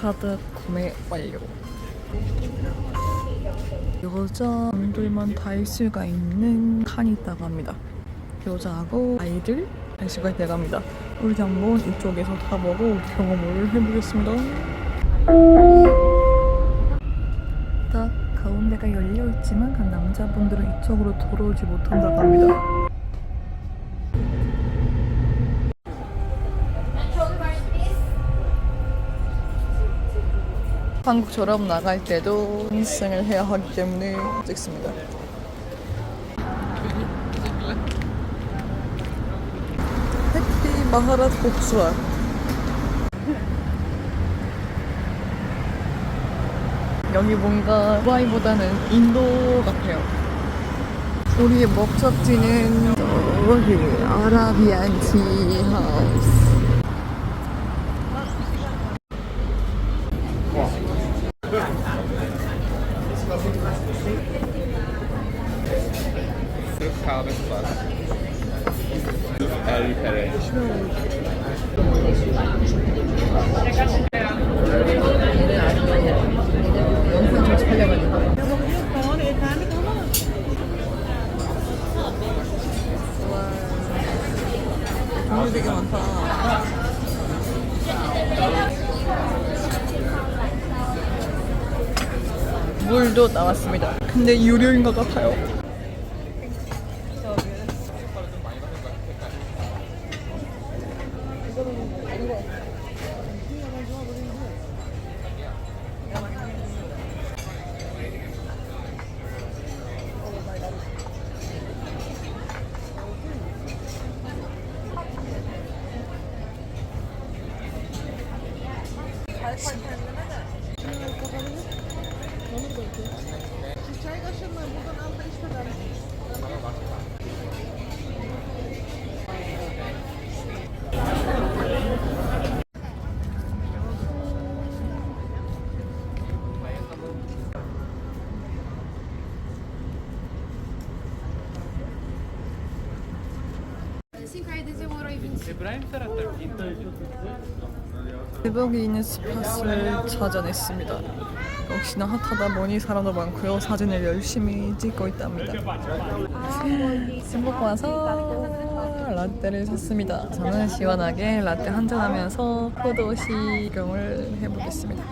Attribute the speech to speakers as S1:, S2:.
S1: 카드 구매 완료. 여자분들만 탈 수가 있는 칸이 있다고 합니다. 여자하고 아이들 탈 수가 있다고 합니다. 우리 한번 이쪽에서 타보고 경험을 해보겠습니다. 딱 가운데가 열려 있지만 그 남자분들은 이쪽으로 들어오지 못한다고 합니다. 한국처럼 나갈 때도 인승을 해야 하기 때문에 찍습니다. 해피 마하랏 복수와 여기 뭔가 두바이보다는 인도 같아요. 우리의 목적지는 저기 아라비안 티하우스.
S2: Türk kahvesi var.
S1: Her yukarı. Müzik falan. 물도 나왔습니다. 근데 유료인 것 같아요. Let me go get it.
S3: Cinco aí, 1 euro 25.
S1: 대박이 있는 스팟을 찾아냈습니다. 역시나 핫하다 보니 사람도 많고요. 사진을 열심히 찍고 있답니다. 중국 와서 라떼를 샀습니다. 저는 시원하게 라떼 한잔 하면서 포도시 구경을 해보겠습니다.